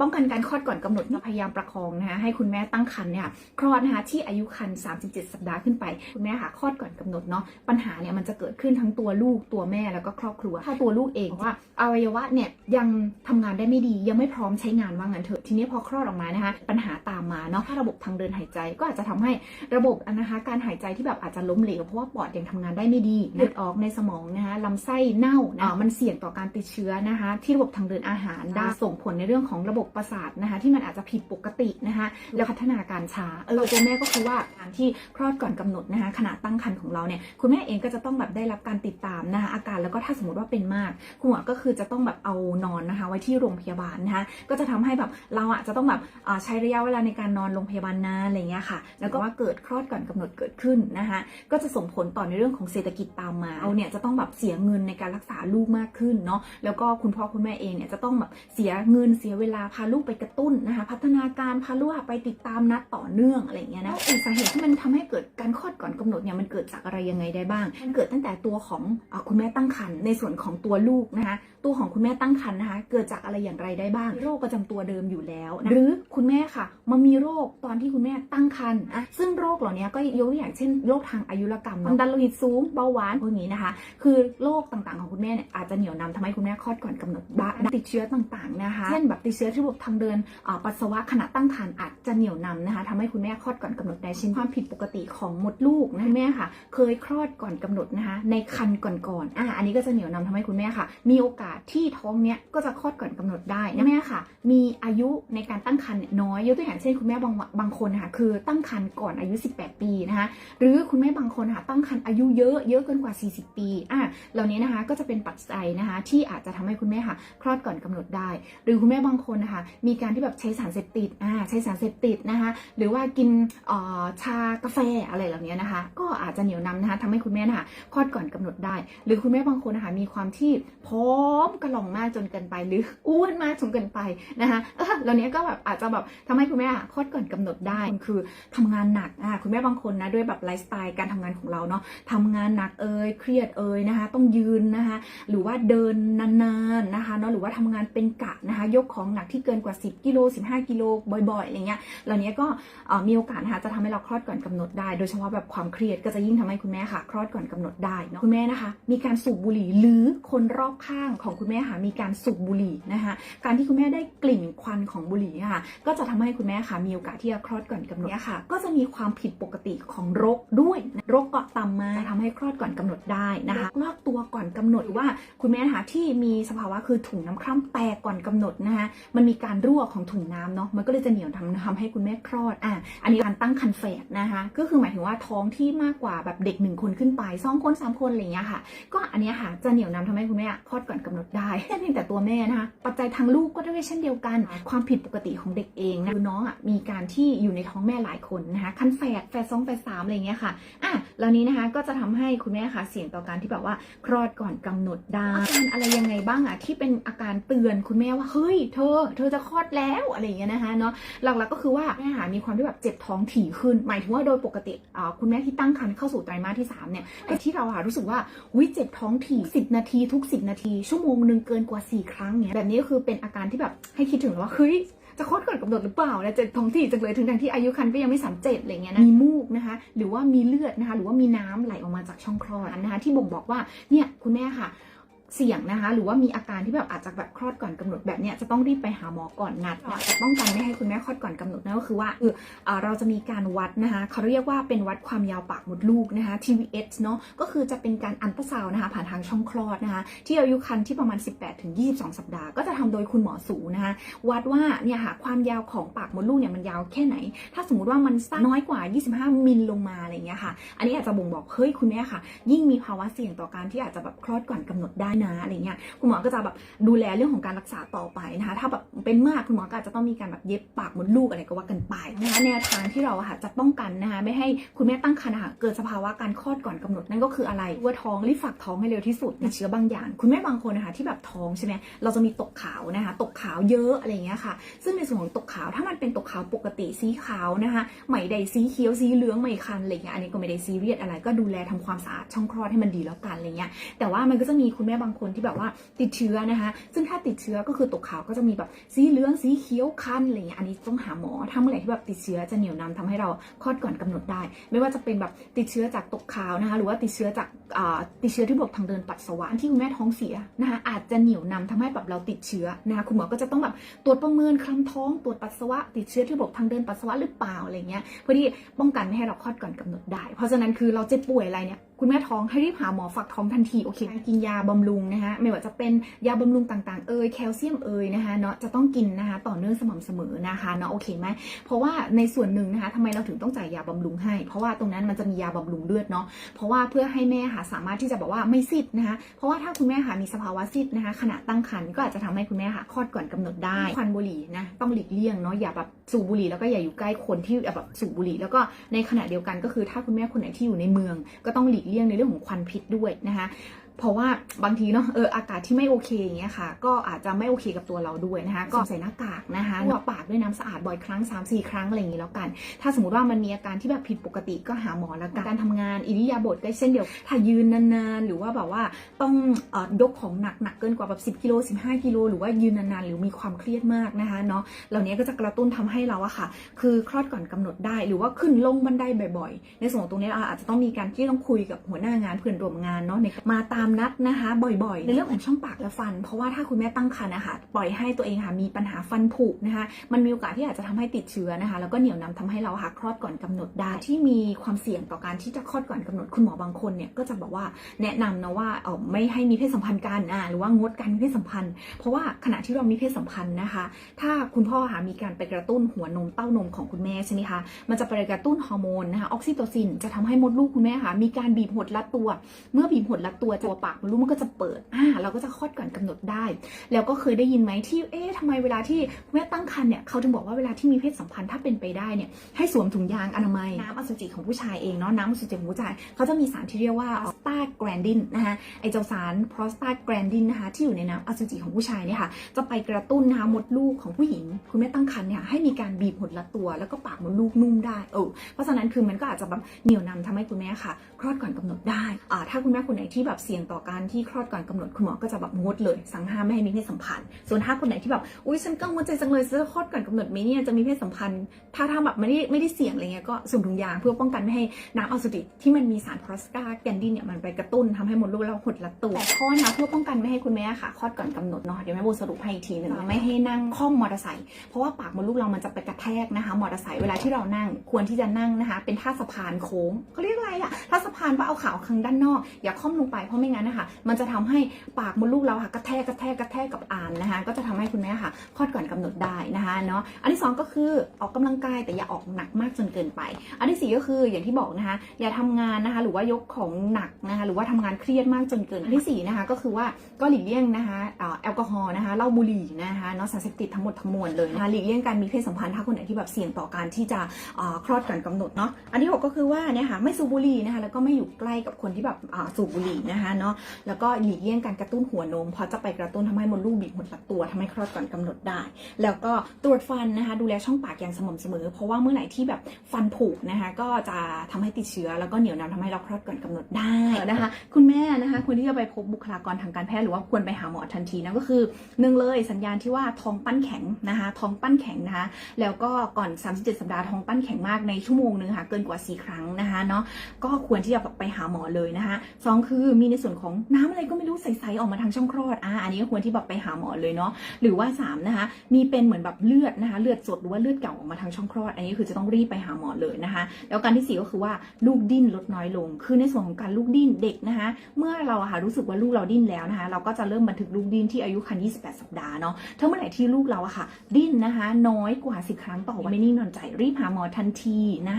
ป้องกันการคลอดก่อนกำหนดเราพยายามประคองนะคะให้คุณแม่ตั้งครรภ์เนี่ยคลอดนะคะที่อายุครรภ์37 สัปดาห์ขึ้นไป คุณแม่ค่ะคลอดก่อนกำหนดเนาะปัญหาเนี่ยมันจะเกิดขึ้นทั้งตัวลูกตัวแม่แล้วก็ครอบครัว ถ้าตัวลูกเองว่าอวัยวะเนี่ยยังทำงานได้ไม่ดียังไม่พร้อมใช้งานว่างั้นเถอะทีนี้พอคลอดออกมานะคะปัญหาตามมาเนาะถ้าระบบทางเดินหายใจก็อาจจะทำให้ระบบนะคะการหายใจที่แบบอาจจะล้มเหลวเพราะว่าปอดยังทำงานได้ไม่ดีเลือดออกในสมองนะคะลำไส้เน่านะมันเสี่ยงต่อการติดเชื้อนะคะที่ระบบทางเดินอาหารได้ส่งผลในเรื่องของระบบประสาทนะคะที่มันอาจจะผิดปกตินะคะแล้วพัฒนาการช้าเออตัวแม่ก็คือว่าการที่คลอดก่อนกำหนดนะคะขณะตั้งครรภ์ของเราเนี่ยคุณแม่เองก็จะต้องแบบได้รับการติดตามนะคะอาการแล้วก็ถ้าสมมติว่าเป็นมากคุณหมอก็คือจะต้องแบบเอานอนนะคะไว้ที่โรงพยาบาลนะคะก็จะทำให้แบบเราอะจะต้องแบบใช้ระยะเวลาในการนอนโรงพยาบาลนานอะไรเงี้ยค่ะ แล้วก็ว่าเกิดคลอดก่อนกำหนดเกิดขึ้นนะคะก็จะส่งผลต่อในเรื่องของเศรษฐกิจตามมาเราเนี่ยจะต้องแบบเสียเงินในการรักษาลูกมากขึ้นเนาะแล้วก็คุณพ่อคุณแม่เองเนี่ยจะต้องแบบเสียเงินเสียเวลาาลูกไปกระตุ้นนะคะ พัฒนาการพาลูกไปติดตามนัดต่อเนื่องอะไรเงี้ยนะสาเหตุที่มันทำให้เกิดการคลอดก่อนกำหนดเนี่ยมันเกิดจากอะไรยังไงได้บ้างมันเกิดตั้งแต่ตัวของอคุณแม่ตั้งครรภ์ในส่วนของตัวลูกนะคะ ตัวของคุณแม่ตั้งครรภ์นะคะเกิดจากอะไรอย่างไรได้บ้าง โรคประจำตัวเดิมอยู่แล้วนะหรือคุณแม่ค่ะมามีโรคตอนที่คุณแม่ตั้งครรภ์อะซึ่งโรคเหล่านี้ก็ยกตัวอย่างเช่นโรคทางอายุรกรรมความดันโลหิตสูงเบาหวานพวกนี้นะคะ คือโรคต่างๆของคุณแม่เนี่ยอาจจะเหนี่ยวนำทำให้คุณแม่คลอดก่อนกำหนดบ้างติดเชื้อต่างๆนะคะเช่นแบบติดเชื้อที่ระบบทางเดินปัสสาวะขณะตั้งครรภ์อาจจะเหนียวนำนะคะทำให้คุณแม่คลอดก่อนกำหนดได้เช่นความผิดปกติของมดลูกนะคุณแม่ค่ะ เคยคลอดก่อนกำหนดนะคะ ในครรภ์ก่อนๆอะอันนี้ก็จะเหนียวนำทำให้คุณแม่ค่ะ มีโอกาสที่ท้องเนี้ยก็จะคลอดก่อนกำหนดได้นะแม่ค่ะ มีอายุในการตั้งครรภ์น้อยยกตัวอย่างเช่นคุณแม่บางบางคนนะคะคือตั้งครรภ์ก่อนอายุ 18 ปีนะคะหรือคุณแม่บางคนค่ะตั้งครรภ์อายุเยอะเยอะเกินกว่า 40 ปีอะเหล่านี้นะคะก็จะเป็นปัจจัยนะคะที่อาจจะทำให้คุณแม่ค่ะคลอดก่อนกำหนดได้ หรือคุณแม่บางคนนะคะมีการที่แบบใช้สารเสพติดอ่าใช้สารเสพติดนะคะ หรือว่ากินชากาแฟอะไรเหล่านี้นะคะ ก็อาจจะเหนียวนำนะคะทำให้คุณแม่นะคะคลอดก่อนกำหนดได้ หรือคุณแม่บางคนนะคะมีความที่พร้อมกระหล่องมากจนเกินไป หรืออ้วนมากจนเกินไปนะคะเออเหล่านี้ก็แบบอาจจะแบบทำให้คุณแม่อะคลอดก่อนกำหนดได้คือทำงานหนักอะคุณแม่บางคนนะด้วยแบบไลฟ์สไตล์การทำงานของเราเนาะทำงานหนักเอ่ยเครียดเอ่ยนะคะ ต้องยืนนะคะ หรือว่าเดินนานๆนะคะเนาะหรือว่าทำงานเป็นกะนะคะ ยกของหนักที่เกินกว่า 10 กิโล 15 กิโลบ่อยๆอะไรเงี้ยเหล่านี้ก็มีโอกาสนะคะจะทำให้เราคลอดก่อนกำหนดได้ โดยเฉพาะแบบความเครียดก็จะยิ่งทำให้คุณแม่ค่ะ คลอดก่อนกำหนดได้เนาะคุณแม่นะคะ มีการสูบบุหรี่หรือคนรอบข้างของคุณแม่ค่ะมีการสูบบุหรี่นะคะการที่คุณแม่ได้กลิ่นควันของบุหรี่ค่ะก็จะทำให้คุณแม่ค่ะมีโอกาสที่จะคลอดก่อนกำหนดค่ะ ก็จะมีความผิดปกติของโรคด้วยโรคเกาะต่ำมาทำให้คลอดก่อนกำหนดได้นะคะลอกตัวก่อนกำหนดว่าคุณแม่นะคะที่มีสภาวะคือถุงน้ำคร่ำแตกก่อนกำหนดนะคะมันมีการรั่วของถุงน้ำเนาะมันก็เลยจะเหนียวทำทำให้คุณแม่คลอดอะอันนี้การตั้งครรภ์แฝดนะคะก็คือหมายถึงว่าท้องที่มากกว่าแบบเด็กหนึ่งคนขึ้นไปสองคนสามคนอะไรอย่างเงี้ยค่ะ ก็อันเนี้ยค่ะจะเหนียวนำทำให้คุณแม่คลอดก่อนกำหนดได้แค่เพียงแต่ตัวแม่นะคะปัจจัยทางลูกก็ด้วยเช่นเดียวกัน ความผิดปกติของเด็กเองนะคือน้องอะมีการที่อยู่ในท้องแม่หลายคนนะคะคันแฝดแฝดสองแฝดสามอะไรอย่างเงี้ยค่ะอะเหล่านี้นะคะก็จะทำให้คุณแม่ค่ะเสี่ยงต่อการที่แบบว่าคลอดก่อนกำหนดได้อาการอะไรยังไงบ้างอะที่เป็นอาการเตือนคุณแม่ว่าเฮ้ยเธอเธอจะคลอดแล้วอะไรอย่างเงี้ยนะคะเนาะหลักๆก็คือว่าแม่หามีความที่แบบเจ็บท้องถี่ขึ้น หมายถึงว่าโดยปกติอ่าคุณแม่ที่ตั้งครรภ์เข้าสู่ไตรมาสที่สามเนี่ยไอ้ที่เราอะรู้สึกว่าวิเจ็บท้องถี่ 10 นาทีทุก 10 นาที ชั่วโมงหนึ่งเกินกว่า 4 ครั้งเนี่ยแบบนี้ก็คือเป็นอาการที่แบบให้คิดถึงว่าเฮ้ยจะคลอดก่อนกำหนดหรือเปล่านะเจ็บท้องที่จังเลยถึงทางที่อายุครรภ์ก็ยังไม่สามเจ็ดอะไรเงี้ยนะมีมูกนะคะ หรือว่ามีเลือดนะคะ หรือว่ามีน้ำไหลออกมาจากช่องคลอดนะคะที่บ่งบอกว่าเนี่ยคุณแม่ค่ะ เสี่ยงนะคะ หรือว่ามีอาการที่แบบอาจจะแบบคลอดก่อนกำหนดแบบเนี้ยจะต้องรีบไปหาหมอก่อนนัดเนี่ยจะป้องกันไม่ให้คุณแม่คลอดก่อนกำหนดนั่นก็คือว่าคืออ่าเราจะมีการวัดนะคะเขาเรียกว่าเป็นวัดความยาวปากมดลูกนะคะ TVS เนาะก็คือจะเป็นการอันตราซาวน์นะคะ ผ่านทางช่องคลอดนะคะที่อายุครรภ์ที่ประมาณ 18ถึง22 สัปดาห์ก็จะทำโดยคุณหมอสูนะคะวัดว่าเนี่ยค่ะความยาวของปากมดลูกเนี่ยมันยาวแค่ไหน ถ้าสมมติว่ามันสั้นน้อยกว่า 25 มิลลงมาอะไรอย่างเงี้ยค่ะ อันนี้อาจจะบ่งบอกเฮ้ยคุณแม่ค่ะ ยิ่งมีภาวะเสี่ยงต่อการที่อาจจะแบบคลอดก่อนกำหนดได้นะอะไรเงี้ยคุณหมอก็จะแบบดูแลเรื่องของการรักษาต่อไปนะคะ ถ้าแบบเป็นมากคุณหมอก็อาจจะต้องมีการแบบเย็บปากมดลูกอะไรก็ว่ากันไปนะคะแนวทางที่เราค่ะจะป้องกันนะคะไม่ให้คุณแม่ตั้งครรภ์เกิดสภาวะการคลอดก่อนกำหนดนั่นก็คืออะไรว่าท้องรีบฝากท้องให้เร็วที่สุดเชื้อบางอย่าง คุณแม่บางคนนะคะที่แบบท้องใช่ไหมเราจะมีตกขาวนะคะ ตกขาวเยอะอะไรอย่างเงี้ยค่ะ ซึ่งในส่วนของตกขาวถ้ามันเป็นตกขาวปกติสีขาวนะคะไหม่ได้สีเขียวสีเหลืองไหมคันอะไรเงี้ยอันนี้ก็ไม่ได้ซีเรียสอะไรก็ดูแลทำความสะอาดช่องคลอดให้มันดีแล้วกันอะไรเงี้ยแต่ว่ามันก็จะมีคุณแม่บางางคนที่แบบว่าติดเชื้อนะคะ ซึ่งถ้าติดเชื้อก็คือตกขาวก็จะมีแบบสีเหลืองสีเขียวคันอะไรอย่างเงี้ยอันนี้ต้องหาหมอถ้าเมื่อไหร่ที่แบบติดเชื้อจะเหนียวนำทำให้เราคลอดก่อนกำหนดได้ ไม่ว่าจะเป็นแบบติดเชื้อจากตกขาวนะคะ หรือว่าติดเชื้อจากติดเชื้อที่ระบบทางเดินปัสสาวะที่คุณแม่ท้องเสียนะคะอาจจะเหนียวนำทำให้แบบเราติดเชื้อนะคะคุณหมอก็จะต้องแบบตรวจประเมินคลำท้องตรวจปัสสาวะติดเชื้อที่ระบบทางเดินปัสสาวะหรือเปล่าอะไรเงี้ยเพื่อที่ป้องกันไม่ให้เราคลอดก่อนกำหนดได้ เพราะฉะนั้นคือเราเจ็บป่วยอะไรเนี่ย คุณแม่ท้องให้รีบหาหมอฝักท้องทันทีโอเคกินยาบำรุงนะคะไม่ว่าจะเป็นยาบำรุงต่างๆเอ่ยแคลเซียมเอ่ยนะคะเนาะจะต้องกินนะคะต่อเนื่องสม่ำเสมอนะคะเนาะโอเคไหมเพราะว่าในส่วนหนึ่งนะคะทำไมเราถึงต้องจ่ายยาบำรุงให้ เพราะว่าตรงนั้นมันจะมียาบำรุงเลือดเนาะเพราะว่าเพื่อให้แม่ค่ะสามารถที่จะบอกว่าไม่ซิดนะคะเพราะว่าถ้าคุณแม่ค่ะมีสภาวะซิดนะคะขณะตั้งครรภ์ก็อาจจะทำให้คุณแม่ค่ะคลอดก่อนกำหนดได้ควันบุหรี่นะต้องหลีกเลี่ยงเนาะอย่าแบบสูบบุหรี่แล้วก็อย่าอยู่ใกล้คนที่แบบสูบบุหรี่แล้วก็ในขณะเดียวกันก็คือถ้าคุณแม่คนไหนที่อยู่ในเมืองก็ต้องหลีกเลี่ยงในเรื่องของควันพิษด้วยนะคะ เพราะว่าบางทีเนาะเอออากาศที่ไม่โอเคอย่างเงี้ยค่ะ ก็อาจจะไม่โอเคกับตัวเราด้วยนะคะ ก็ใส่หน้ากากนะคะหัวปากด้วยน้ำสะอาดบ่อยครั้ง 3-4 ครั้งอะไรอย่างนี้แล้วกัน ถ้าสมมติว่ามันมีอาการที่แบบผิดปกติก็หาหมอแล้วกันการทำงานอิริยาบถก็เช่นเดียว ถ้ายืนนานๆ หรือว่าแบบว่าต้องเอ่อยกของหนักหนักๆเกินกว่าแบบ10กิโล15กิโลหรือว่ายืนนานๆ หรือมีความเครียดมากนะคะเนาะเหล่านี้ก็จะกระตุ้นทำให้เราอะค่ะ คือคลอดก่อนกำหนดได้ หรือว่าขึ้นลงบันไดบ่อยๆ ในส่วนของตรงนี้เราอาจจะต้องมีการที่ต้องคุยกับหัวหน้างานเพื่อนร่วมงานเนาะในมาตามนัดนะคะ บ่อยๆ ในเรื่องของช่องปากและฟัน เพราะว่าถ้าคุณแม่ตั้งครรภ์นะคะปล่อยให้ตัวเองค่ะมีปัญหาฟันผุนะคะมันมีโอกาสที่อาจจะทำให้ติดเชื้อนะคะ แล้วก็เหนียวนำทำให้เราค่ะคลอดก่อนกำหนดได้ที่มีความเสี่ยงต่อการที่จะคลอดก่อนกำหนดคุณหมอบางคนเนี่ยก็จะบอกว่าแนะนำนะว่าเออไม่ให้มีเพศสัมพันธ์กันอ่าหรือว่างดการมีเพศสัมพันธ์ เพราะว่าขณะที่เรามีเพศสัมพันธ์นะคะ ถ้าคุณพ่อค่ะมีการไปกระตุ้นหัวนมเต้านมของคุณแม่ใช่ไหมคะมันจะไปกระตุ้นฮอร์โมนนะคะออกซิโตซินจะทำให้มดลูกคุณแม่ค่ะมีการบีบหดรัดตัว เมื่อบีบหดรัดตัวตัวปากมดลูกมันก็จะเปิดอ่าเราก็จะคลอดก่อนกำหนดได้ แล้วก็เคยได้ยินไหมที่เอ๊ะทำไมเวลาที่คุณแม่ตั้งครรภ์เนี่ยเขาถึงบอกว่าเวลาที่มีเพศสัมพันธ์ถ้าเป็นไปได้เนี่ยให้สวมถุงยางอนามัยน้ำอสุจิของผู้ชายเองเนาะน้ำอสุจิของผู้ชายเขาจะมีสารที่เรียกว่าสตาแกรนดินนะคะไอเจ้าสารโปรสตาแกรนดินนะคะที่อยู่ในน้ำอสุจิของผู้ชายเนี่ยค่ะจะไปกระตุ้นนะคะมดลูกของผู้หญิง คุณแม่ตั้งครรภ์เนี่ยให้มีการบีบหดรัดตัวแล้วก็ปากมดลูกนุ่มได้เออเพราะฉะนั้นคือมันก็อาจจะแบบเหนี่ยวนำทำให้คุณแม่ค่ะคลอดก่อนกำหนดได้อ่าถ้าคุณแม่คนไหนที่แบบเสียงต่อการที่คลอดก่อนกำหนดคุณหมอก็จะแบบงดเลย สั่งห้ามไม่ให้มีเพศสัมพันธ์ ส่วนถ้าคนไหนที่แบบอุ้ยฉันกังวลใจจังเลยจะคลอดก่อนกำหนดไหมเนี่ยจะมีเพศสัมพันธ์ ถ้าถ้าแบบไม่ได้ไม่ได้เสี่ยงอะไรเงี้ยก็สวมถุงยางเพื่อป้องกันไม่ให้น้ำอสุจิที่มันมีสารโพรสตาแกนดินเนี่ยมันไปกระตุ้นทำให้มดลูกเราหดรัดตัวแต่ข้อนะเพื่อป้องกันไม่ให้คุณแม่ค่ะคลอดก่อนกำหนดเนาะเดี๋ยวแม่โบสรุปให้อีกทีหนึ่งไม่ให้นั่งคล่อมมอเตอร์ไซค์เพราะว่าปากมดลูกเรามันจะไปกระแทกนะคะมอเตอร์ไซค์เวลาที่เรานั่งควรที่จะนั่งนะคะ เป็นท่าสะพานโค้งเขาเรียกอะไรอะท่าสะพานว่าเอาขาข้างด้านนอกอย่าค่อมลงไปเพราะไม่งั้นนะคะมันจะทำให้ปากมดลูกเราค่ะกระแทกกระแทกกระแทกกับอ่านนะคะ ก็จะทำให้คุณแม่ค่ะคลอดก่อนกำหนดได้นะคะเนาะอันที่สองก็คือออกกำลังกายแต่อย่าออกหนักมากจนเกินไป อันที่สี่ก็คืออย่างที่บอกนะคะ อย่าทำงานนะคะ หรือว่ายกของหนักนะคะ หรือว่าทำงานเครียดมากจนเกินอันที่สี่นะคะก็คือว่าก็หลีกเลี่ยงนะคะแอลกอฮอล์นะคะเหล้าบุหรี่นะคะเนาะสารเสพติดทั้งหมดทั้งมวลเลยนะคะหลีกเลี่ยงการมีเพศสัมพันธ์ถ้าคนไหนที่แบบเสี่ยงต่อการที่จะคลอดก่อนกำหนดเนาะอันที่หกก็คือว่าเนี่ยค่ะไม่สูบบุหรี่นะคะแล้วก็ไม่อยู่ใกล้กับคนที่แบบสูบบุหรี่นะคะเนาะแล้วก็หลีกเลี่ยงการกระตุ้นหัวนมเพราะจะไปกระตุ้นทำให้มดลูกบีบหดรัดตัวทำให้คลอดก่อนกำหนดได้ แล้วก็ตรวจฟันนะคะ ดูแลช่องปากอย่างสม่ำเสมอ เพราะว่าเมื่อไหร่ที่แบบฟันผุนะคะก็จะทำให้ติดเชื้อ แล้วก็เหนียวนำทำให้เราคลอดก่อนกำหนดได้นะคะ คุณแม่นะคะควรที่จะไปพบบุคลากรทางการแพทย์หรือว่าควรไปหาหมอทันทีนะก็คือหนึ่งเลยสัญญาณที่ว่าท้องปั้นแข็งนะคะ ท้องปั้นแข็งนะคะ แล้วก็ก่อน 37 สัปดาห์ท้องปั้นแข็งมากในชั่วโมงนึงค่ะเกินกว่า 4 ครั้งนะคะเนาะก็ควรที่จะไปหาหมอเลยนะคะสองคือมีในส่วนของน้ำอะไรก็ไม่รู้ใสๆออกมาทางช่องคลอดอ่าอันนี้ก็ควรที่แบบไปหาหมอเลยเนาะหรือว่า3นะคะมีเป็นเหมือนแบบเลือดนะคะเลือดสดหรือว่าเลือดเก่าออกมาทางช่องคลอด อันนี้คือจะต้องรีบไปหาหมอเลยนะคะ แล้วการที่ 4 ก็คือว่าลูกดิ้นลดน้อยลง คือในส่วนของการลูกดิ้นเด็กนะคะเมื่อเราค่ะรู้สึกว่าลูกเราดิ้นแล้วนะคะเราก็จะเริ่มบันทึกลูกดิ้นที่อายุครรภ์28 สัปดาห์เนาะถ้าเมื่อไหร่ที่ลูกเราอะค่ะ ดิ้นนะคะ น้อยกว่า 10 ครั้งต่อวันไม่นิ่งนอนใจรีบหาหมอทันทีนะคะ